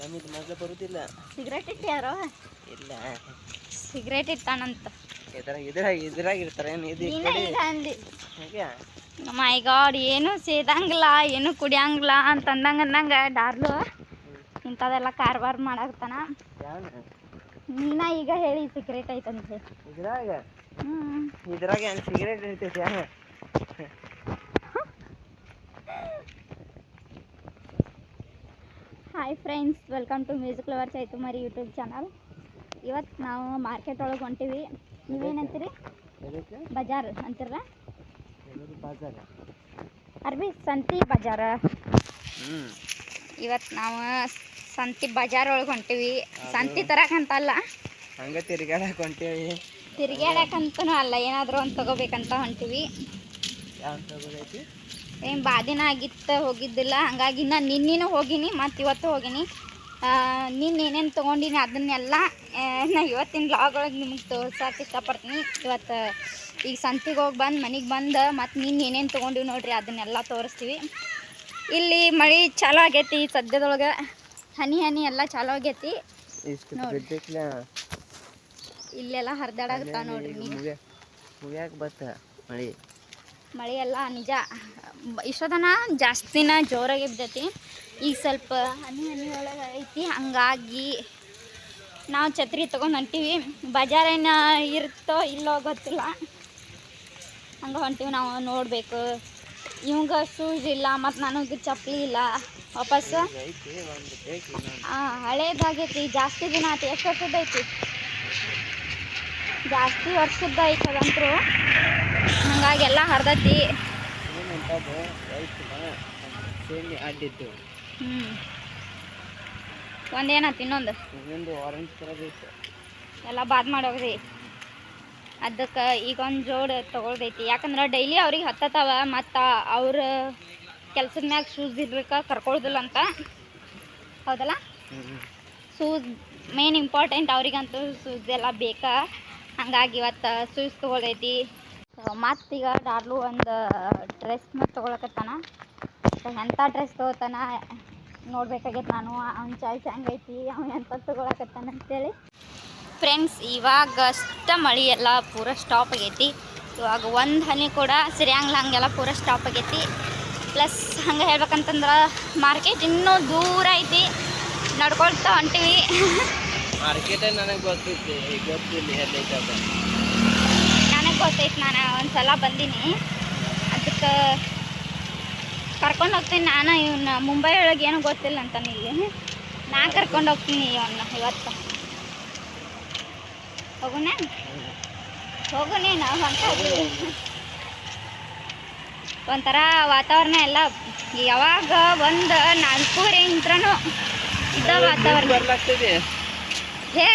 ನಮ್ಮಿದು ಮೊದಲು ಬರುದಿಲ್ಲ. ಸಿಗರೇಟ್ ಇಟ್ಟ್ಯಾರೋ ಇಲ್ಲ. ಸಿಗರೇಟ್ ಇಟ್ಟಾನಂತ. ಇದ್ರಾಗ ಇದ್ರಾಗ ಇದ್ರಾಗ ಇರ್ತಾರೆ ಏನು ಇದು ಅಂದಿ. ಹೇಗೆ? ಮೈ ಗಾಡ್ ಏನು ಸೇದಂಗಿಲ್ಲ ಏನು ಕುಡಿಯಂಗಿಲ್ಲ ಅಂತ ಅಂದಂಗ ಅಂದಂಗ ಡಾರ್ಲು. ಇಂಥದೆಲ್ಲ ಕಾರ್ಬಾರ್ ಮಾಡಾಕ್ತಾನ. ನೀನ ಈಗ ಹೇಳಿ ಸಿಗರೇಟ್ ಐತಂತೆ. ಇದ್ರಾಗ? ಹ್ಮ್. ಇದ್ರಾಗ ಏನು ಸಿಗರೇಟ್ ಇರ್ತೈತಿ hi friends welcome to music lover ಚೈತುಮಾರಿ YouTube channel ಇವತ್ತು ನಾವು ಮಾರ್ಕೆಟ್ ಒಳಗೆ ಹೊಂಟೀವಿ. ನೀವೇನಂತೀರಿ? ಬಜಾರ್ ಅಂತೀರಲ್ಲ? ಅರ್ಬಿ ಸಂತಿ ಬಜಾರ. ಇವತ್ತು ನಾವು ಸಂತಿ ಬಜಾರ್ ಒಳಗೆ ಹೊಂಟೀವಿ. ಸಂತಿ ತರಕಂತಲ್ಲ ಹಂಗೆ ತಿರ್ಗಾಡಕ್ಕೆ ಹೊಂಟೀವಿ. ತಿರ್ಗಾಡಕ್ಕಂತನೂ ಅಲ್ಲ ಏನಾದರೂ ಒಂದು ತೊಗೋಬೇಕಂತ ಹೊಂಟೀವಿ. ಏನು ಬಾದಿನ ಆಗಿತ್ತು ಹೋಗಿದ್ದಿಲ್ಲ. ಹಂಗಾಗಿ ನಾನು ನಿನ್ನೆನೂ ಹೋಗಿನಿ ಮತ್ತು ಇವತ್ತು ಹೋಗಿನಿ. ನಿನ್ನೆ ಏನೇನು ತೊಗೊಂಡಿನಿ ಅದನ್ನೆಲ್ಲ ನಾ ಇವತ್ತಿನ ಬ್ಲಾಗ್ ಒಳಗೆ ನಿಮ್ಗೆ ತೋರ್ಸಕ್ಕೆ ಇಷ್ಟಪಡ್ತೀನಿ. ಇವತ್ತು ಈಗ ಸಂತಿಗೆ ಹೋಗಿ ಬಂದು ಮನೆಗೆ ಬಂದು ಮತ್ತು ನಿನ್ನೆ ಏನೇನು ತೊಗೊಂಡಿವಿ ನೋಡ್ರಿ ಅದನ್ನೆಲ್ಲ ತೋರಿಸ್ತೀವಿ. ಇಲ್ಲಿ ಮಳೆ ಚಾಲೂ ಆಗೈತಿ ಸದ್ಯದೊಳಗೆ. ಹನಿ ಹನಿ ಎಲ್ಲ ಚಾಲೋ ಆಗೈತಿ. ಇಲ್ಲೆಲ್ಲ ಹರಿದಾಡಾಗತ್ತಾವ ನೋಡ್ರಿ ಮಳಿ? ಮಳೆ ಎಲ್ಲ ನಿಜ. ಇಷ್ಟೋತನ ಜಾಸ್ತಿನ ಜೋರಾಗಿ ಬಿದ್ದೈತಿ. ಈಗ ಸ್ವಲ್ಪ ಹನಿ ಹನಿ ಒಳಗೆ ಐತಿ. ಹಂಗಾಗಿ ನಾವು ಛತ್ರಿ ತೊಗೊಂಡು ಹೊಂಟೀವಿ. ಬಜಾರೇನ ಇರುತ್ತೋ ಇಲ್ಲೋ ಗೊತ್ತಿಲ್ಲ. ಹಂಗೆ ಹೊಂಟೀವಿ ನಾವು ನೋಡಬೇಕು. ಇವಂಗ ಶೂಸ್ ಇಲ್ಲ, ಮತ್ತು ನನಗೆ ಚಪ್ಪಲಿ ಇಲ್ಲ. ವಾಪಸ್. ಐತಿ ಒಂದು ಬೇಕು ಇನ್ನೊಂದು ಹಾಂ ಹಳೇದಾಗೈತಿ, ಜಾಸ್ತಿ ದಿನ ಆಯ್ತು. ಎಷ್ಟು ವರ್ಷದ ಐತಿ? ಜಾಸ್ತಿ ವರ್ಷದ ಐತಿ ಎಲ್ಲ ಹರಿದೈತಿ ಹ್ಞೂ ಒಂದೇನತ್ತು ಇನ್ನೊಂದು ಎಲ್ಲ ಬಾದ್ ಮಾಡೋಗ್ರಿ ಅದಕ್ಕೆ ಈಗ ಒಂದು ಜೋಡ್ ತೊಗೊಳ್ದೈತಿ. ಯಾಕಂದ್ರೆ ಡೈಲಿ ಅವ್ರಿಗೆ ಹತ್ತತಾವ ಮತ್ತು ಅವ್ರ ಕೆಲ್ಸದ ಮ್ಯಾಗ ಶೂಸ್ ಇರ್ಲಿಕ್ಕೆ ಕರ್ಕೊಳ್ದಿಲ್ಲ ಅಂತ. ಹೌದಲ್ಲ? ಶೂಸ್ ಮೇನ್ ಇಂಪಾರ್ಟೆಂಟ್ ಅವ್ರಿಗಂತೂ ಶೂಸ್ ಎಲ್ಲ ಬೇಕಾ? ಹಂಗಾಗಿ ಇವತ್ತು ಶೂಸ್ ತೊಗೊಳ್ದೈತಿ. ಮತ್ತೀಗ ಡಾರ್ಲು ಒಂದು ಡ್ರೆಸ್ ಮತ್ತು ತೊಗೊಳಕತ್ತಾನ. ಎಂಥ ಡ್ರೆಸ್ ತೊಗೋತಾನ ನೋಡ್ಬೇಕಾಗೈತೆ ನಾನು. ಅವ್ನ ಚಾಯ್ಸ್ ಹೆಂಗೈತಿ, ಅವ್ನು ಎಂಥ ತೊಗೊಳಕತ್ತಾನ ಅಂತೇಳಿ. ಫ್ರೆಂಡ್ಸ್ ಇವಾಗ ಅಷ್ಟ ಮಳೆ ಎಲ್ಲ ಪೂರ ಸ್ಟಾಪ್ ಆಗೈತಿ. ಇವಾಗ ಒಂದು ಹನಿ ಕೂಡ ಸಿರಿಯಂಗ್ಲ ಹಂಗೆಲ್ಲ ಪೂರ ಸ್ಟಾಪ್ ಆಗೈತಿ. ಪ್ಲಸ್ ಹಂಗೆ ಹೇಳ್ಬೇಕಂತಂದ್ರೆ ಮಾರ್ಕೆಟ್ ಇನ್ನೂ ದೂರ ಐತಿ. ನಡ್ಕೊಳ್ತಾ ಹೊಂಟಿವಿ. ಮಾರ್ಕೆಟ್ ನನಗೆ ಗೊತ್ತಿತ್ತು ಗೊತ್ತಿಲ್ಲ ನನಗೆ ನಾನು ಒಂದು ಸಲ ಬಂದೀನಿ. ಅದಕ್ಕೆ ಕರ್ಕೊಂಡು ಹೋಗ್ತೀನಿ ನಾನು ಇವನ್ನ ಮುಂಬೈ ಒಳಗೆ ಏನೂ ಗೊತ್ತಿಲ್ಲ ಅಂತ ಇಲ್ಲಿ ನಾ ಕರ್ಕೊಂಡು ಹೋಗ್ತೀನಿ ಇವನ್ನ ಇವತ್ತು. ಹೋಗುಣ ಹೋಗುನೇ ನಾವು ಅಂತ ಒಂಥರ ವಾತಾವರಣ ಎಲ್ಲ ಯಾವಾಗ ಒಂದು ನಾಲ್ಕೂವರೆ ಇಂತ್ರನೂ ಇದ್ದ ವಾತಾವರಣ. ಹೇ.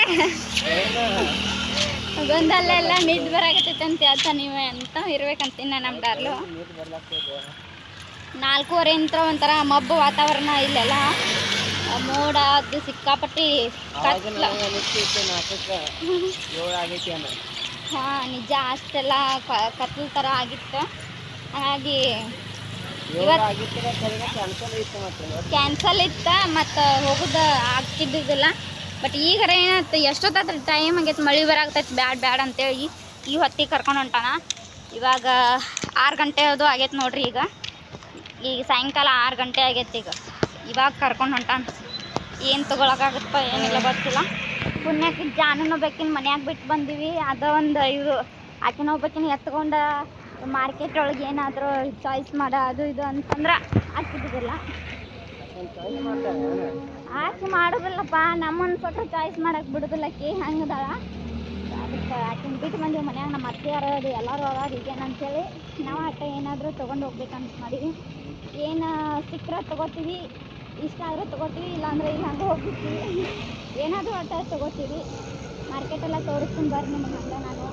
ಗೊಂದಲೆಲ್ಲ ನಿದ್ದು ಬರಾಕತ್ತೈತಂತೆ ಅಂತ ನೀವು ಅಂತ ಇರ್ಬೇಕಂತೀನಿ ನಾನು ನಮ್ಮ ಡಾರ್ಲು ನಾಲ್ಕೂವರೆ ಇಂತ್ರ ಒಂಥರ ಮಬ್ಬು ವಾತಾವರಣ ಇಲ್ಲೆಲ್ಲ. ಮೋಡ ಅದು ಸಿಕ್ಕಾಪಟ್ಟಿ ಹಾಂ ನಿಜ ಅಷ್ಟೆಲ್ಲ ಕತ್ಲ ಥರ ಆಗಿತ್ತು. ಹಾಗಾಗಿ ಕ್ಯಾನ್ಸಲ್ ಇತ್ತು ಮತ್ತು. ಹೋಗೋದು ಆಗ್ತಿದ್ದಿದ್ದಿಲ್ಲ ಬಟ್ ಈಗ ಏನಾಯ್ತು ಎಷ್ಟೊತ್ತಾತ್ರ ಟೈಮ್ ಆಗೈತೆ ಮಳೆ ಬರಾಗ್ತೈತೆ ಬ್ಯಾಡ್ ಬ್ಯಾಡ್ ಅಂತೇಳಿ ಈ ಹೊತ್ತಿಗೆ ಕರ್ಕೊಂಡು ಹೊಂಟಾನ. ಇವಾಗ ಆರು ಗಂಟೆ ಅದು ಆಗೈತೆ ನೋಡ್ರಿ ಈಗ. ಈಗ ಸಾಯಂಕಾಲ ಆರು ಗಂಟೆ ಆಗೈತೆ ಈಗ. ಇವಾಗ ಕರ್ಕೊಂಡು ಹೊಂಟಾನ. ಏನು ತೊಗೊಳಕಾಗತ್ತಪ್ಪ ಏನಿಲ್ಲ ಗೊತ್ತಿಲ್ಲ. ಪುಣ್ಯಕ್ಕೆ ಜಾನನ ಬೇಕಿನ ಮನ್ಯಾಗ ಬಿಟ್ಟು ಬಂದೀವಿ. ಅದು ಒಂದು ಇದು ಆಕಿನ ಒಬ್ಬಕಿನ ಎತ್ಕೊಂಡು ಮಾರ್ಕೆಟ್ ಒಳಗೆ ಏನಾದರೂ ಚಾಯ್ಸ್ ಮಾಡೋ, ಅದು ಇದು ಅಂತಂದ್ರೆ ಮಾಡ್ತಾರೆ ಆಕೆ ಮಾಡೋದಿಲ್ಲಪ್ಪ, ನಮ್ಮನ್ನು ಕೊಟ್ಟರೆ ಚಾಯ್ಸ್ ಮಾಡಕ್ಕೆ ಬಿಡೋದಿಲ್ಲ ಆಕಿ ಹಂಗದಾಳ. ಅದಕ್ಕೆ ಆಕಿನ ಬಿಟ್ಟು ಬಂದೀವಿ ಮನ್ಯಾಗ, ನಮ್ಮ ಅತ್ತೆಯರು ಅದು, ಎಲ್ಲರೂ ಅದಾರ, ಈಗೇನಂತೇಳಿ ನಾವು ಅಟ್ಟ ಏನಾದರೂ ತೊಗೊಂಡು ಹೋಗ್ಬೇಕಂತ ಮಾಡೀವಿ ಏನು ಸಿಕ್ಕರೆ ತೊಗೋತೀವಿ, ಇಷ್ಟ ಆದರೆ ತೊಗೋತೀವಿ, ಇಲ್ಲಾಂದ್ರೆ ಇಲ್ಲ ಹೋಗ್ತೀವಿ ಹೋಗ್ಬಿಡ್ತೀವಿ ಏನಾದರೂ ಅಟ್ಟ ತೊಗೋತೀವಿ. ಮಾರ್ಕೆಟೆಲ್ಲ ತೋರಿಸ್ಕೊಂಡು ಬರ್ರಿ ನಿಮಗೆ ಹಂಗೆ ನಾನು.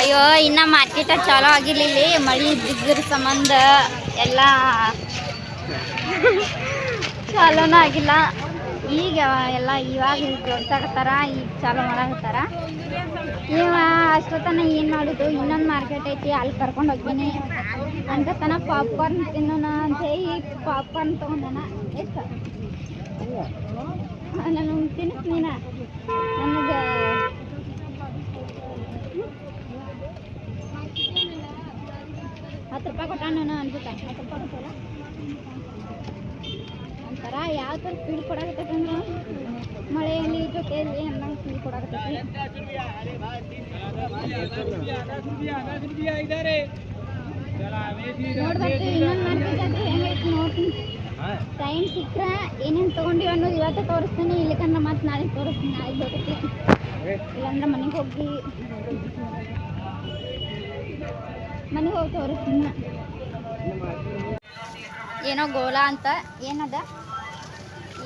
ಅಯ್ಯೋ, ಇನ್ನು ಮಾರ್ಕೆಟ ಚಾಲೋ ಆಗಿರ್ಲಿಲ್ಲ, ಮಳೆ ಬಿದ್ದಿರ ಸಂಬಂಧ ಎಲ್ಲ ಚಾಲೂನೂ ಆಗಿಲ್ಲ. ಈಗ ಎಲ್ಲ ಇವಾಗ ಜೋಡ್ಸಾಕತ್ತಾರ ಈಗ ಚಾಲೂ ಮಾಡಾಕತ್ತಾರ. ಇವ ಅಷ್ಟೊತ್ತನ ಏನು ಮಾಡೋದು? ಇನ್ನೊಂದು ಮಾರ್ಕೆಟ್ ಐತಿ, ಅಲ್ಲಿ ಕರ್ಕೊಂಡು ಹೋಗ್ತೀನಿ. ಅಂತತನ ಪಾಪ್ಕಾರ್ನ್ ತಿನ್ನೋಣ ಅಂತ ಹೇಳಿ ಪಾಪ್ಕಾರ್ನ್ ತೊಗೊಂಡಣ ಎಷ್ಟು ನಾನು ನನಗೆ ಹತ್ತು ರೂಪಾಯಿ ಕೊಟ್ಟ ಅನ್ಬಿಟ್ಟ. ಹತ್ತು ರೂಪಾಯಿ ಕೊಟ್ಟಲ್ಲ? ಒಂಥರ ಯಾವ ಥರ ಫೀಲ್ ಕೊಡಾಕತ್ತೈತಂದ್ರೆ ಮಳೆಯಲ್ಲಿ ಜೊತೆಯಲ್ಲಿ ಅಂದಂಗೆ ಫೀಲ್ ಕೊಡಾಕತ್ತೈತಿ. ನೋಡ್ಬೇಕು ಇನ್ನೊಂದು ಅದು ಹೆಂಗೈತಿ ನೋಡ್ತೀನಿ ಟೈಮ್ ಸಿಕ್ಕರೆ ಏನೇನು ತೊಗೊಂಡಿವಿ ಅನ್ನೋದು ಇವತ್ತೇ ತೋರಿಸ್ತೀನಿ ಇಲ್ಲಕಂದ್ರೆ ಮತ್ತೆ ನಾಳೆ ತೋರಿಸ್ತೀನಿ, ನಾಳೆ ಬೇಕೈತಿ ಇಲ್ಲಾಂದ್ರೆ ಮನೆಗೆ ಹೋಗಿ ಮನೆಗೆ ಹೋಗಿ ತೋರಿಸ್ತೀನಿ. ಏನೋ ಗೋಲಾ ಅಂತ, ಏನದ?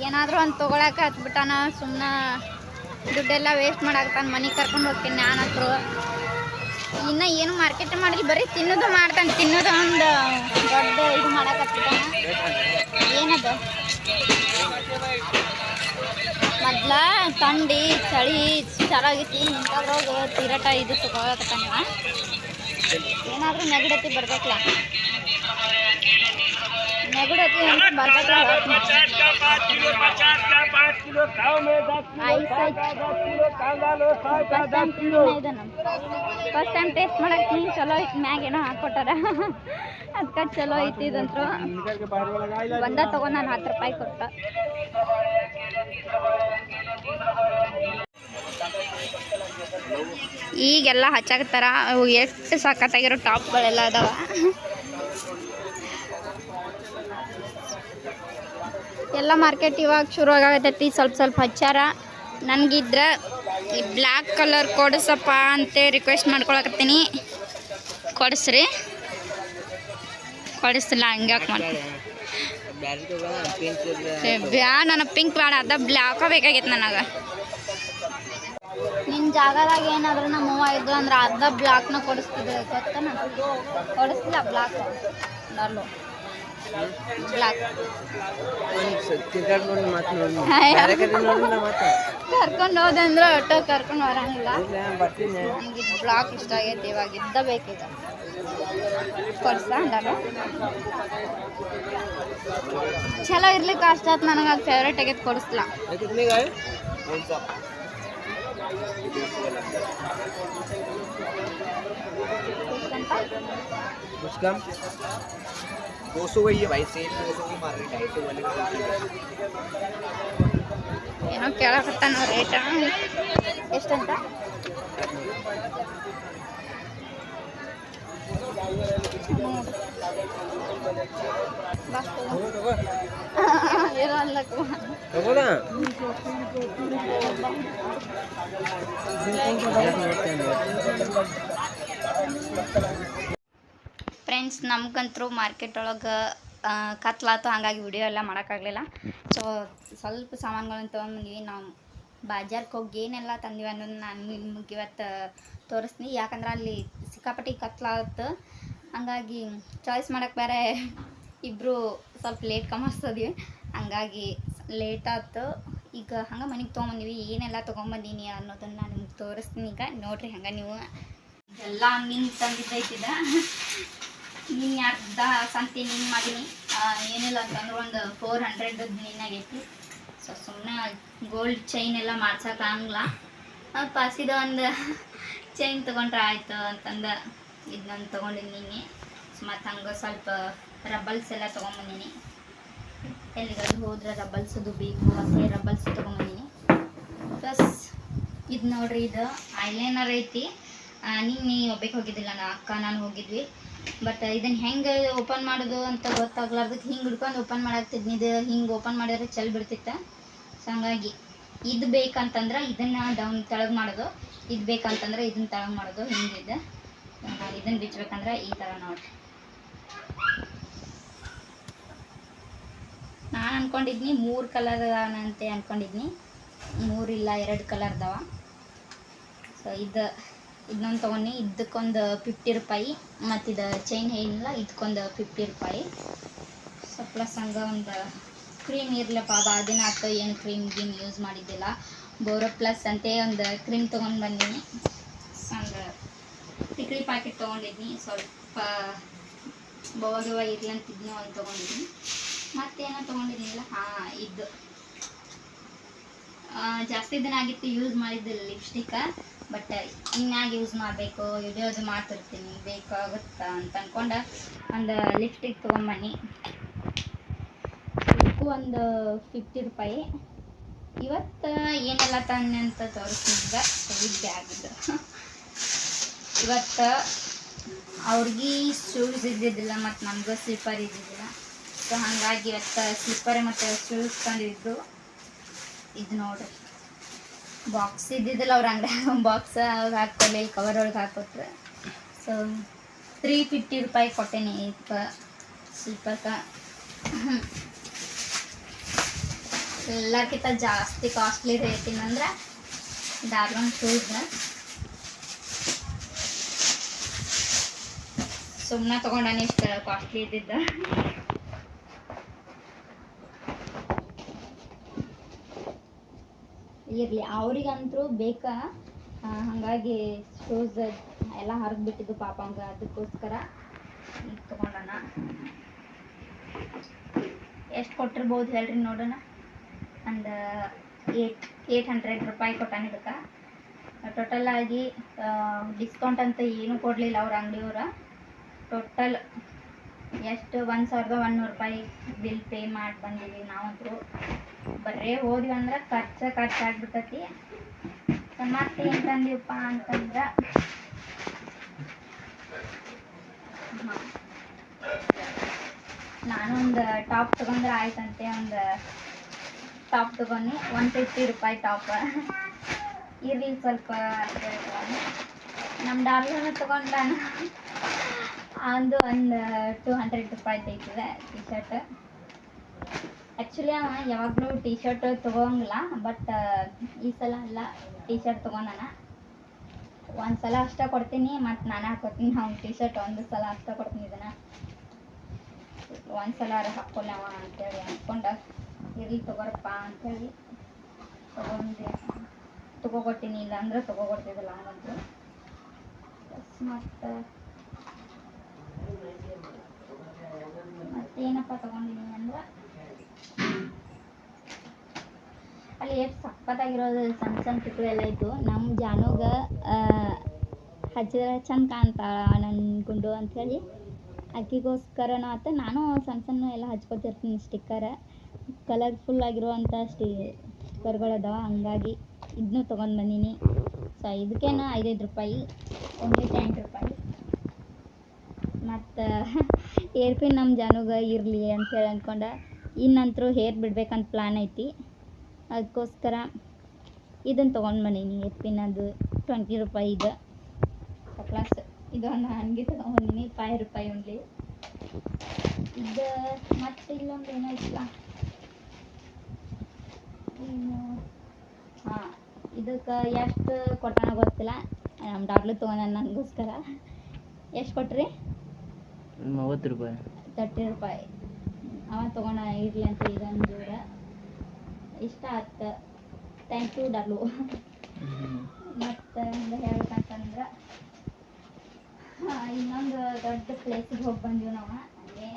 ಏನಾದರೂ ಒಂದು ತೊಗೊಳಕ್ಕೆ ಹತ್ಬಿಟ್ಟಾನ ಸುಮ್ಮನೆ ದುಡ್ಡೆಲ್ಲ ವೇಸ್ಟ್ ಮಾಡಾಕ್ತಾನೆ ಮನೆಗೆ ಕರ್ಕೊಂಡು ಹೋಗ್ತೀನಿ ನಾನು ಹತ್ರ. ಇನ್ನು ಏನು ಮಾರ್ಕೆಟ್ ಮಾಡಿಲ್ಲ ಬರೀ ತಿನ್ನೋದು ಮಾಡ್ತಾನೆ, ತಿನ್ನೋದು ಒಂದು ದೊಡ್ಡ ಇದು ಮಾಡಾಕತ್ತಿದ್ದಾನ ಏನದು? ಮೊದ್ಲ ತಂಡಿ, ಚಳಿ ಚೆನ್ನಾಗಿತ್ತು ಇಂಥದ್ರಾಗ ತಿರಟ ಇದು ತಗೊಳಕತ್ತಾನ ಏನಾದ್ರೂ ನೆಗಡತಿ ಬರ್ಬೇಕಲ್ಲ. ಫಸ್ಟ್ ಟೈಮ್ ಟೇಸ್ಟ್ ಮಾಡಕ್ಕೆ ಚಲೋ ಐತಿ ಮ್ಯಾಗ ಏನೋ ಹಾಕ್ಕೊಟ್ಟಾರ ಅದಕ್ಕೆ ಚಲೋ ಐತಿ ಇದಂತ್ರು. ಒಂದ ತಗೊಂಡ್ ನಾನು ಹತ್ತು ರೂಪಾಯಿ ಕೊಟ್ಟ. ಈಗೆಲ್ಲ ಹಚ್ಚಾಕತ್ತಾರ ಅವು ಎಷ್ಟು ಸಖತ್ತಾಗಿರೋ ಟಾಪ್ಗಳೆಲ್ಲ ಅದಾವ. ಎಲ್ಲ ಮಾರ್ಕೆಟ್ ಇವಾಗ ಶುರು ಆಗತೈತಿ ಸ್ವಲ್ಪ ಸ್ವಲ್ಪ ಹಚ್ಚಾರ ನನಗಿದ್ರ ಈ ಬ್ಲ್ಯಾಕ್ ಕಲರ್ ಕೊಡಿಸಪ್ಪ ಅಂತ ರಿಕ್ವೆಸ್ಟ್ ಮಾಡ್ಕೊಳಕತ್ತೀನಿ. ಕೊಡಿಸ್ರಿ. ಕೊಡಿಸ್ತಿಲ್ಲ ಹಂಗ್ಯಾಕೆ ಮಾಡ್ತೀನಿ ಬ್ಯಾ ನನಗೆ ಪಿಂಕ್ ಬೇಡ, ಅದ ಬ್ಲ್ಯಾಕ ಬೇಕಾಗಿತ್ತು ನನಗೆ. ನಿನ್ನ ಜಾಗದಾಗ ಏನಾದರೂ ನಮ್ಮ ಮೂವ ಇದ್ದು ಅಂದ್ರೆ ಅರ್ಧ ಬ್ಲಾಕ್ನ ಕೊಡಿಸ್ತಿದ್ದೆ ಗೊತ್ತನ? ಕೊಡಿಸ್ತಿಲ್ಲ ಬ್ಲಾಕ್? ಡಲ್ಲು ಕರ್ಕೊಂಡು ಹೋದೆ ಅಂದ್ರೆ ಒಟ್ಟು ಕರ್ಕೊಂಡು ಬರಂಗಿಲ್ಲ. ನನಗೆ ಬ್ಲಾಕ್ ಇಷ್ಟ ಆಗೈತೆ, ಇವಾಗ ಇದ್ದ ಬೇಕಿದೆ ಕೊಡ್ಸ ಅಂದಾರು ಚಲೋ ಇರ್ಲಿಕ್ಕೆ ಅಷ್ಟ ಆಯ್ತು ನನಗೆ ಅದು ಫೇವ್ರೇಟ್ ಆಗೈತೆ, ಕೊಡಿಸ್ಲಾ. Buscam. दो सौ वही है भाई सेल दो सौ की मार रही ढाई सौ वाले का ಏನೋ ಕೇಳಕತ್ತಾನ ರೇಟ ಎಷ್ಟಂತ ನೂರು. ಫ್ರೆಂಡ್ಸ್ ನಮ್ಗಂತರೂ ಮಾರ್ಕೆಟ್ ಒಳಗೆ ಕತ್ಲಾತು ಹಾಗಾಗಿ ವಿಡಿಯೋ ಎಲ್ಲ ಮಾಡೋಕ್ಕಾಗಲಿಲ್ಲ. ಸೊ ಸ್ವಲ್ಪ ಸಾಮಾನುಗಳನ್ನು ತೊಗೊಂಡ್ಬಂದ್ವಿ ನಾವು ಬಾಜಾರ್ಗೆ ಹೋಗಿ ಏನೆಲ್ಲ ತಂದ್ವಿ ಅನ್ನೋದು ನಾನು ನಿಮ್ಗೆ ಇವತ್ತು, ತೋರಿಸ್ತೀನಿ. ಯಾಕಂದ್ರೆ ಅಲ್ಲಿ ಸಿಕ್ಕಾಪಟ್ಟಿ ಕತ್ಲಾತು. ಹಂಗಾಗಿ ಚಾಯ್ಸ್ ಮಾಡೋಕ್ಕೆ ಬೇರೆ ಇಬ್ಬರು ಸ್ವಲ್ಪ ಲೇಟ್ ಕಮಿಸ್ತದ್ವಿ. ಹಂಗಾಗಿ ಲೇಟ್ ಆಯ್ತು ಈಗ ಹಂಗೆ ಮನೆಗೆ ತೊಗೊಂಬಂದಿವಿ. ಏನೆಲ್ಲ ತೊಗೊಂಬಂದೀನಿ ಅನ್ನೋದನ್ನು ನಾನು ನಿಮ್ಗೆ ತೋರಿಸ್ತೀನಿ. ಈಗ ನೋಡ್ರಿ ಹಂಗೆ ನೀವು. ಎಲ್ಲ ನಿಂಗೆ ತಂದಿದ್ದೈತಿದ ನಿನ್ನೆ ಯಾರ್ದ ಸಂತೆ ನಿನ್ನ ಮಾಡೀನಿ ಏನಿಲ್ಲ ಅಂತಂದ್ರೆ ಒಂದು ಫೋರ್ ಹಂಡ್ರೆಡ್ ನಿನ್ನಾಗೈತಿ ಸೊ ಸುಮ್ಮನೆ ಗೋಲ್ಡ್ ಚೈನ್ ಎಲ್ಲ ಮಾಡ್ಸಕ್ಕೆ ಆಗಲ್ಲ ಪಾಸಿದ ಒಂದು ಚೈನ್ ತೊಗೊಂಡ್ರೆ ಆಯಿತು ಅಂತಂದು ಇದನ್ನ ತೊಗೊಂಡಿನಿ ನಿನ್ನೆ. ಮತ್ತು ಹಂಗೆ ಸ್ವಲ್ಪ ರಬ್ಬಲ್ಸ್ ಎಲ್ಲ ತೊಗೊಂಬಂದಿನಿ. ಎಲ್ಲಿಗಾದ್ರೂ ಹೋದ್ರೆ ರಬ್ಬಲ್ಸದು ಬೇಕು ಮತ್ತು ರಬ್ಬಲ್ಸ್ ತೊಗೊಂಬಂದಿನಿ. ಪ್ಲಸ್ ಇದು ನೋಡ್ರಿ ಇದು ಐಲೈನರ್ ಐತಿ. ನೀನು ಒಬ್ಬಕ್ಕೆ ಹೋಗಿದ್ದಿಲ್ಲ ನಾ, ಅಕ್ಕ ನಾನು ಹೋಗಿದ್ವಿ. ಬಟ್ ಇದನ್ನ ಹೆಂಗೆ ಓಪನ್ ಮಾಡೋದು ಅಂತ ಗೊತ್ತಾಗ್ಲಾರ್ದಕ್ಕೆ ಹಿಂಗೆ ಹಿಡ್ಕೊಂಡು ಓಪನ್ ಮಾಡಾಕ್ತಿದ್ನಿ. ಇದು ಹಿಂಗೆ ಓಪನ್ ಮಾಡಿದ್ರೆ ಚಲ್ ಬಿಡ್ತಿತ್ತ. ಸೊ ಹಂಗಾಗಿ ಇದು ಬೇಕಂತಂದ್ರೆ ಇದನ್ನ ಡೌನ್ ತೆಳಗೆ ಮಾಡೋದು. ಇದು ಬೇಕಂತಂದ್ರೆ ಇದನ್ನ ತೆಳಗೆ ಮಾಡೋದು. ಹಿಂಗಿದೆ ಇದನ್ನು ಬಿಚ್ಬೇಕಂದ್ರೆ ಈ ಥರ ನೋಡಿರಿ ನಾನು ಅಂದ್ಕೊಂಡಿದ್ನಿ ಮೂರು ಕಲರ್ ಅಂತ ಅನ್ಕೊಂಡಿದ್ನಿ. ಮೂರಿಲ್ಲ ಎರಡು ಕಲರ್ ಅದಾವ. ಸೊ ಇದು ಇದನ್ನೊಂದು ತೊಗೊಂಡು. ಇದಕ್ಕೊಂದು ಫಿಫ್ಟಿ ರೂಪಾಯಿ. ಮತ್ತು ಇದು ಚೈನ್ ಏನಿಲ್ಲ ಇದಕ್ಕೊಂದು ಫಿಫ್ಟಿ ರೂಪಾಯಿ. ಸೊ ಪ್ಲಸ್ ಹಂಗೆ ಒಂದು ಕ್ರೀಮ್ ಇರಲಪ್ಪ. ಭಾಳ ದಿನ ಆಯ್ತು ಏನು ಕ್ರೀಮ್ ಗೀಮ್ ಯೂಸ್ ಮಾಡಿದ್ದಿಲ್ಲ. ಬೋರೋ ಪ್ಲಸ್ ಅಂತೆ ಒಂದು ಕ್ರೀಮ್ ತೊಗೊಂಡು ಬಂದೀನಿ. ಹಂಗೆ ಟಿಕ್ಲಿ ಪ್ಯಾಕೆಟ್ ತೊಗೊಂಡಿದ್ದೀನಿ ಸ್ವಲ್ಪ ಬೋರುವ ಇರಲಿ ಅಂತ ಅಂತಿದ್ನು ಒಂದು ತೊಗೊಂಡಿದ್ನಿ. ಮತ್ತೇನೋ ತೊಗೊಂಡಿದ್ನಿಲ್ಲ? ಹಾಂ ಇದು ಜಾಸ್ತಿ ದಿನ ಆಗಿತ್ತು ಯೂಸ್ ಮಾಡಿದ್ದಿಲ್ಲ ಲಿಪ್ಸ್ಟಿಕ್ ಬಟ್ ಇನ್ಯಾಗ ಯೂಸ್ ಮಾಡಬೇಕು ವಿಡಿಯೋಸ್ ಮಾಡ್ತಿರ್ತೀನಿ, ಬೇಕಾಗುತ್ತಾ ಅಂತ ಅಂದ್ಕೊಂಡು ಒಂದು ಲಿಪ್ಸ್ಟಿಕ್ ತೊಗೊಂಬನ್ನಿ. ಇದಕ್ಕೂ ಒಂದು ಫಿಫ್ಟಿ ರೂಪಾಯಿ. ಇವತ್ತು ಏನೆಲ್ಲ ತಂದೆ ಅಂತ ತೋರಿಸಿದ ಈ ಆಗಿದ್ದು ಇವತ್ತು ಅವ್ರಿಗೆ ಶೂಸ್ ಇದ್ದಿದ್ದಿಲ್ಲ, ಮತ್ತು ನಮಗೂ ಸ್ಲೀಪರ್ ಇದ್ದಿದ್ದಿಲ್ಲ. ಸೊ ಹಾಗಾಗಿ ಇವತ್ತು ಸ್ಲೀಪರ್ ಮತ್ತು ಶೂಸ್ ತಂದಿದ್ದು. ಇದು ನೋಡ್ರಿ. ಬಾಕ್ಸ್ ಇದ್ದಿದ್ದಿಲ್ಲ ಅವ್ರ ಅಂಗಡಿ. ಬಾಕ್ಸ್ ಹಾಕ್ಕೊಡ್ಲಿಲ್ಲ ಕವರ್ ಒಳಗೆ ಹಾಕೊಟ್ರೆ. ಸೊ ತ್ರೀ ಫಿಫ್ಟಿ ರೂಪಾಯಿ ಕೊಟ್ಟೇನಿ ಇದಕ್ಕೆ ಸ್ವಲ್ಪ ಎಲ್ಲಕ್ಕಿಂತ ಜಾಸ್ತಿ ಕಾಸ್ಟ್ಲಿ ರೇಟಿನ ಅಂದ್ರೆ ಡಾರ್ಲನ್ ಶೂಸ್ನ ಸುಮ್ಮನೆ ತೊಗೊಂಡಾನೆ ಇಷ್ಟು ಕಾಸ್ಟ್ಲಿ ಇದ್ದಿದ್ದ. ಇರಲಿ. ಅವ್ರಿಗಂತರೂ ಬೇಕಾ ಹಂಗಾಗಿ ಶೂಸ್ ಎಲ್ಲ ಹರಿದು ಬಿಟ್ಟಿದ್ದು ಪಾಪ ಹಂಗ ಅದಕ್ಕೋಸ್ಕರ ಈಗ ಎಷ್ಟು ಕೊಟ್ಟಿರ್ಬೋದು ಹೇಳ್ರಿ ನೋಡೋಣ. ಒಂದು ಏಟ್ ಏಟ್ ಹಂಡ್ರೆಡ್ ರೂಪಾಯಿ ಕೊಟ್ಟಾನ ಇದಕ್ಕೆ. ಟೋಟಲ್ ಆಗಿ ಡಿಸ್ಕೌಂಟ್ ಅಂತ ಏನೂ ಕೊಡಲಿಲ್ಲ ಅವ್ರ ಅಂಗಡಿಯವ್ರ. ಟೋಟಲ್ ಎಷ್ಟು? ಒಂದು ಸಾವಿರದ ಒಂದುನೂರು ರೂಪಾಯಿ ಬಿಲ್ ಪೇ ಮಾಡಿ ಬಂದೀವಿ ನಾವಂತರೂ. ಬರೇ ಹೋದ್ವಿ ಅಂದ್ರೆ ಖರ್ಚು ಖರ್ಚು ಆಗ್ಬಿಟ್ಟತಿ. ಮತ್ತೆ ಏನು ಅಂತಂದ್ರೆ? ನಾನೊಂದು ಟಾಪ್ ತೊಗೊಂಡ್ರೆ ಆಯ್ತಂತೆ, ಒಂದು ಟಾಪ್ ತೊಗೊಂಡು ಒನ್ ಫಿಫ್ಟಿ ರೂಪಾಯಿ ಟಾಪ್. ಇರಲಿ ಸ್ವಲ್ಪ ನಮ್ಮ ಡಾರ್ಲನ್ನು ತೊಗೊಂಡಾನ ಅದು ಒಂದು ಟೂ ಹಂಡ್ರೆಡ್ ರೂಪಾಯಿ ತೆಗ್ದಿದೆ ಟಿ ಶರ್ಟ್ ಆ್ಯಕ್ಚುಲಿ ಅವ ಯಾವಾಗಲೂ ಟಿ ಶರ್ಟ್ ತೊಗೋಂಗಿಲ್ಲ ಬಟ್ ಈ ಸಲ ಎಲ್ಲ ಟಿ ಶರ್ಟ್ ತೊಗೊಂಡಾನ. ಒಂದು ಸಲ ಅಷ್ಟೇ ಕೊಡ್ತೀನಿ ಮತ್ತು ನಾನು ಹಾಕೋತೀನಿ. ಅವ್ನು ಟಿ ಶರ್ಟ್ ಒಂದು ಸಲ ಅಷ್ಟೇ ಕೊಡ್ತೀನಿ ಇದನ್ನು. ಒಂದು ಸಲ ಹಾಕ್ಕೊಳ್ಳಿ ಅವ ಅಂತೇಳಿ ಅಂದ್ಕೊಂಡ ಇರಲಿ ತಗೋರಪ್ಪ ಅಂತೇಳಿ ತೊಗೊಂಡೆ. ತೊಗೊಕೊಟ್ಟಿನಿ ಇಲ್ಲ ಅಂದ್ರೆ ತೊಗೊಕೊಡ್ತಿದ್ದಿಲ್ಲ ಅವನಂತೂ. ಮತ್ತು, ಮತ್ತೇನಪ್ಪ ತೊಗೊಂಡಿದ್ದೀನಿ ಅಂದ್ರೆ ಅಲ್ಲಿ ಎಷ್ಟು ಸಖತ್ತಾಗಿರೋದು ಸಣ್ಣ ಸಣ್ಣ ಪಿಕ್ಳು ಎಲ್ಲ ಇತ್ತು ನಮ್ಮ ಜಾನುಗ ಹಚ್ಚಿದ್ರೆ ಚಂದ ಕಾಣ್ತಾಳ ನನ್ನ ಗುಂಡು ಅಂಥೇಳಿ ಆಕಿಗೋಸ್ಕರನೂ ಆತ, ನಾನು ಸಣ್ಣ ಸಣ್ಣ ಎಲ್ಲ ಹಚ್ಕೊತಿರ್ತೀನಿ ಸ್ಟಿಕ್ಕರ್ ಕಲರ್ಫುಲ್ ಆಗಿರುವಂಥ ಸ್ಟಿಕ್ಕರ್ಗಳು ಅದಾವ, ಹಂಗಾಗಿ ಇದನ್ನೂ ತೊಗೊಂಡು ಬಂದೀನಿ. ಸೊ ಇದಕ್ಕೇನು ಐದೈದು ರೂಪಾಯಿ, ಒಂದು ಎಂಟು ರೂಪಾಯಿ. ಮತ್ತು ಏರ್ಪಿನ್ ನಮ್ಮ ಜಾನುಗ ಇರಲಿ ಅಂತೇಳಿ ಅಂದ್ಕೊಂಡೆ ಇನ್ನಂತರೂ ಹೇರ್ ಬಿಡ್ಬೇಕಂತ ಪ್ಲ್ಯಾನ್ ಐತಿ. ಅದಕ್ಕೋಸ್ಕರ ಇದನ್ನು ತೊಗೊಂಡು ಬಂದೀನಿ ಏರ್ ಪಿನ್ ಅದು ಟ್ವೆಂಟಿ ರೂಪಾಯಿ ಇದು. ಪ್ಲಸ್ ಇದೊಂದು ಹಂಗೆ ತೊಗೊಂಡಿನಿ ಫೈವ್ ರೂಪಾಯಿ ಓನ್ಲಿ ಇದು ಮತ್ತೆ ಇಲ್ಲೊಂದು ಏನೋ ಏನು? ಹಾಂ ಇದಕ್ಕೆ ಎಷ್ಟು ಕೊಟ್ಟಾನ ಗೊತ್ತಿಲ್ಲ. ನಮ್ಮ ಡಾಕ್ಟ್ರು ತೊಗೊಂಡ ನನಗೋಸ್ಕರ ಎಷ್ಟು ಕೊಟ್ರಿ? ಮೂವತ್ತು ರೂಪಾಯಿ. ತರ್ಟಿ ರೂಪಾಯಿ. ಅವ ತೊಗೊಂಡ ಇರಲಿ ಅಂತ ಇದೊಂದು ದೂರ ಇಷ್ಟ ಆತು ಥ್ಯಾಂಕ್ ಯು ಡಾಲು ಮತ್ತು ಹಿಂಗೆ ಹೇಳ್ಬೇಕಂತಂದ್ರೆ ಇನ್ನೊಂದು ದೊಡ್ಡ ಪ್ಲೇಸಿಗೆ ಹೋಗಿ ಬಂದೀವಿ ನಾವು. ಅಲ್ಲಿ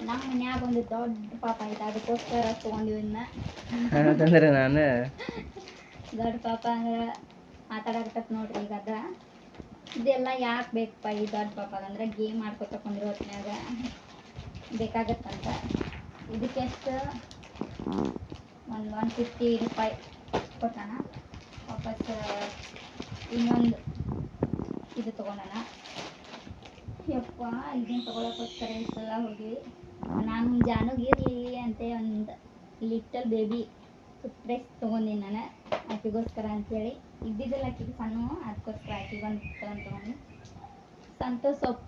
ನಮ್ಮ ಮನ್ಯಾಗ ಒಂದು ದೊಡ್ಡ ಪಾಪ ಐತೆ. ಅದಕ್ಕೋಸ್ಕರ ತೊಗೊಂಡಿವಿ ಇನ್ನ. ಅಂತಂದ್ರೆ ನಾನು. ದೊಡ್ಡ ಪಾಪ ಅಂದ್ರೆ ಮಾತಾಡಕತ್ತ ನೋಡ್ರಿ ಈಗ ಅದ. ಇದೆಲ್ಲ ಯಾಕೆ ಬೇಕಪ್ಪ ಈ ದೊಡ್ಡ ಪಾಪ ಅಂದ್ರೆ ಗೇಮ್ ಆಡ್ಕೊತ ಕುಂದ್ರಿ ಹೊತ್ನ್ಯಾಗ. ಬೇಕಾಗತ್ತಂತ. ಇದಕ್ಕೆ ಎಷ್ಟು ಒಂದು ಒನ್ ಫಿಫ್ಟಿ ರೂಪಾಯಿ ಕೊಟ್ಟಣ. ವಾಪಸ್ ಇನ್ನೊಂದು ಇದು ತೊಗೊಂಡಣ ಯಪ್ಪ, ಇದನ್ನು ತೊಗೊಳಕ್ಕೋಸ್ಕರ ಇಷ್ಟೆಲ್ಲ ಹೋಗಿ. ನಾನು ಜಾನುಗೆ ಇರಲಿ ಅಂತ ಒಂದು ಲಿಟಲ್ ಬೇಬಿ ಟೂತ್ಪೇಸ್ಟ್ ತೊಗೊಂಡಿನಿ ನಾನು. ಆಕೆಗೋಸ್ಕರ ಅಂತೇಳಿ. ಇದ್ದಿದ್ದಲ್ಲ ಆಕೆಗೆ ಸಣ್ಣ ಅದಕ್ಕೋಸ್ಕರ ಆಕೆಗೆ ಒಂದು ತೊಗೊಂಡು ಸಂತೋಷ ಸೊಪ್ಪು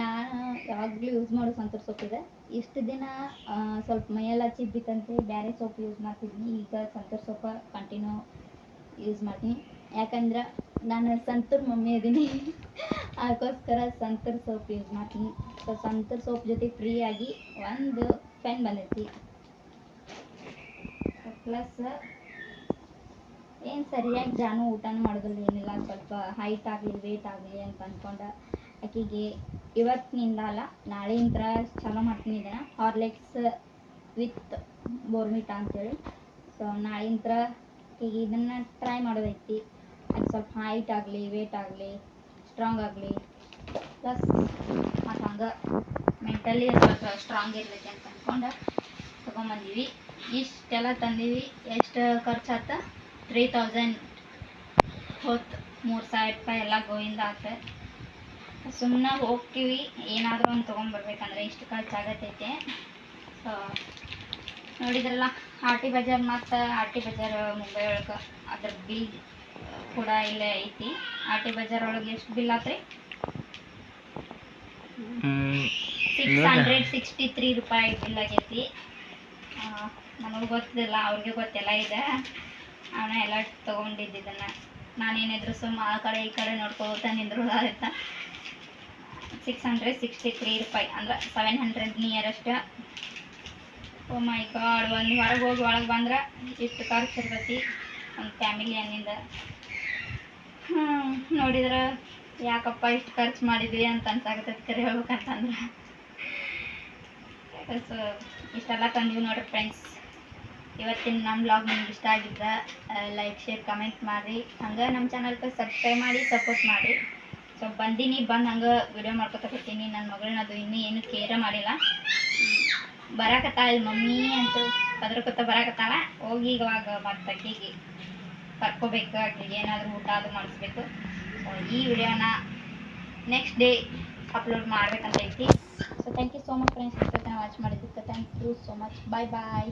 ನಾನು ಯಾವಾಗಲೂ ಯೂಸ್ ಮಾಡೋ ಸಂತೂರ್ ಸೋಪ್ ಇದೆ. ಇಷ್ಟು ದಿನ ಸ್ವಲ್ಪ ಮೈಯೆಲ್ಲ ಚಿಬ್ಬಿತ್ತಂತೆ ಬೇರೆ ಸೋಪ್ ಯೂಸ್ ಮಾಡ್ತಿದ್ನಿ. ಈಗ ಸಂತೂರ್ ಸೋಪ್ ಕಂಟಿನ್ಯೂ ಯೂಸ್ ಮಾಡ್ತೀನಿ. ಯಾಕಂದ್ರೆ ನಾನು ಸಂತೂರ್ ಮಮ್ಮಿ ಇದ್ದೀನಿ ಅದಕ್ಕೋಸ್ಕರ ಸಂತೂರ್ ಸೋಪ್ ಯೂಸ್ ಮಾಡ್ತೀನಿ. ಸೊ ಸಂತೂರ್ ಸೋಪ್ ಜೊತೆ ಫ್ರೀಯಾಗಿ ಒಂದು ಪೆನ್ ಬಂದೈತಿ. ಪ್ಲಸ್ ಏನು ಸರಿಯಾಗಿ ಜಾನು ಊಟನೂ ಮಾಡೋದಿಲ್ಲ. ಏನಿಲ್ಲ. ಸ್ವಲ್ಪ ಹೈಟ್ ಆಗಲಿ ವೇಟ್ ಆಗಲಿ ಅಂತ ಅಂದ್ಕೊಂಡು ಆಕೆಗೆ ಇವತ್ತಿನಿಂದ ಅಲ್ಲ, ನಾಳೆಯಿಂದ ಚಾಲೂ ಮಾಡ್ತೀನಿ ಇದನ್ನು. ಹಾರ್ಲಿಕ್ಸ್ ವಿತ್ ಬೋರ್ಮಿಟಾ ಅಂತೇಳಿ. ಸೊ ನಾಳೆಯಿಂದ ಆಕೆಗೆ ಇದನ್ನು ಟ್ರೈ ಮಾಡೋದೈತಿ. ಅದು ಸ್ವಲ್ಪ ಹೈಟ್ ಆಗಲಿ ವೇಟ್ ಆಗಲಿ ಸ್ಟ್ರಾಂಗ್ ಆಗಲಿ. ಪ್ಲಸ್ ಮತ್ತು ಹಂಗೆ ಮೆಂಟಲಿ ಸ್ವಲ್ಪ ಸ್ಟ್ರಾಂಗ್ ಇರ್ತೈತಿ ಅಂತ ಅಂದ್ಕೊಂಡು ತೊಗೊಂಬಂದೀವಿ. ಇಷ್ಟೆಲ್ಲ ತಂದೀವಿ. ಎಷ್ಟು ಖರ್ಚಾತ? ತ್ರೀ ತೌಸಂಡ್ ಹೋತ್ ಮೂರು ಸಾವಿರ ರೂಪಾಯಿ ಎಲ್ಲ ಗೋವಿಂದ ಆತ. ಸುಮ್ಮನೆ ಹೋಗ್ತೀವಿ. ಏನಾದರೂ ಒಂದು ತೊಗೊಂಬರ್ಬೇಕಂದ್ರೆ ಇಷ್ಟು ಖರ್ಚಾಗತ್ತೈತೆ. ಸೊ ನೋಡಿದ್ರಲ್ಲ ಆರ್ ಟಿ ಬಜಾರ್ ಮತ್ತು ಆರ್ ಟಿ ಬಜಾರ್ ಮುಂಬೈ ಒಳಗೆ ಅದ್ರ ಬಿಲ್ ಕೂಡ ಇಲ್ಲೇ ಐತಿ. ಆರ್ ಟಿ ಬಜಾರ್ ಒಳಗೆ ಎಷ್ಟು ಬಿಲ್ ಆತ್ರಿ? ಸಿಕ್ಸ್ ಹಂಡ್ರೆಡ್ ಸಿಕ್ಸ್ಟಿ ತ್ರೀ ರೂಪಾಯಿ ಬಿಲ್ ಆಗೈತಿ. ನಮಗೆ ಗೊತ್ತಿಲ್ಲ ಅವ್ರಿಗೆ ಗೊತ್ತಿಲ್ಲ ಇದೆ. ಅವನ ಎಲ್ಲ ತೊಗೊಂಡಿದ್ದಿದ್ದನ್ನು ನಾನೇನಿದ್ರು ಸುಮ್ಮ ಆ ಕಡೆ ಈ ಕಡೆ ನೋಡ್ಕೋತ ನಿಂದ್ರೋದಾಗುತ್ತೆ ಸಿಕ್ಸ್ ಹಂಡ್ರೆಡ್ ಸಿಕ್ಸ್ಟಿ ತ್ರೀ ರೂಪಾಯಿ. ಅಂದ್ರೆ seven hundred nearest oh my god ಒಂದು ಹೊರಗೆ ಹೋಗಿ ಒಳಗೆ ಬಂದ್ರೆ ಇಷ್ಟು ಖರ್ಚು ಇರ್ತೈತಿ ಒಂದು ಫ್ಯಾಮಿಲಿ ಅನ್ನಿಂದ ಹ್ಞೂ ನೋಡಿದ್ರೆ ಯಾಕಪ್ಪ ಇಷ್ಟು ಖರ್ಚು ಮಾಡಿದ್ವಿ ಅಂತ ಅನ್ಸಾಕತ್ತೈತಿ ಕರೆ ಹೇಳ್ಬೇಕಂತಂದ್ರೆ. ಸೊ ಇಷ್ಟೆಲ್ಲ ತಂದೀವಿ ನೋಡ್ರಿ ಫ್ರೆಂಡ್ಸ್ ಇವತ್ತಿನ ನಮ್ಮ ಬ್ಲಾಗ್ ನಿಮ್ಗೆ ಇಷ್ಟ ಆಗಿದ್ದ ಲೈಕ್ ಶೇರ್ ಕಮೆಂಟ್ ಮಾಡಿರಿ. ಹಂಗೆ ನಮ್ಮ ಚಾನಲ್ಗೆ ಸಬ್ಸ್ಕ್ರೈಬ್ ಮಾಡಿ ಸಪೋರ್ಟ್ ಮಾಡಿ ಸೊ ಬಂದೀನಿ, ಬಂದು ಹಂಗೆ ವಿಡಿಯೋ ಮಾಡ್ಕೊತಕತ್ತೀನಿ. ನನ್ನ ಮಗಳನ್ನ ಅದು ಇನ್ನೂ ಏನು ಕೇರ ಮಾಡಿಲ್ಲ. ಬರಾಕತ್ತಾಳ, ಮಮ್ಮಿ ಅಂತ ಪದ್ರಕೊತ್ತ ಬರಾಕತ್ತಾಳ. ಹೋಗಿ ಇವಾಗ ಮತ್ತೆ ಅಕ್ಕಿಗೆ ಕರ್ಕೋಬೇಕು, ಅಕ್ಕಿಗೆ ಏನಾದರೂ ಊಟ ಅದು ಮಾಡಿಸ್ಬೇಕು. ಈ ವಿಡಿಯೋನ ನೆಕ್ಸ್ಟ್ ಡೇ ಅಪ್ಲೋಡ್ ಮಾಡ್ಬೇಕಂತ ಐತಿ. So thank you so much friends ಇಷ್ಟೊತ್ತನ watch ಮಾಡಿದ್ದಕ್ಕೆ thank you so much bye bye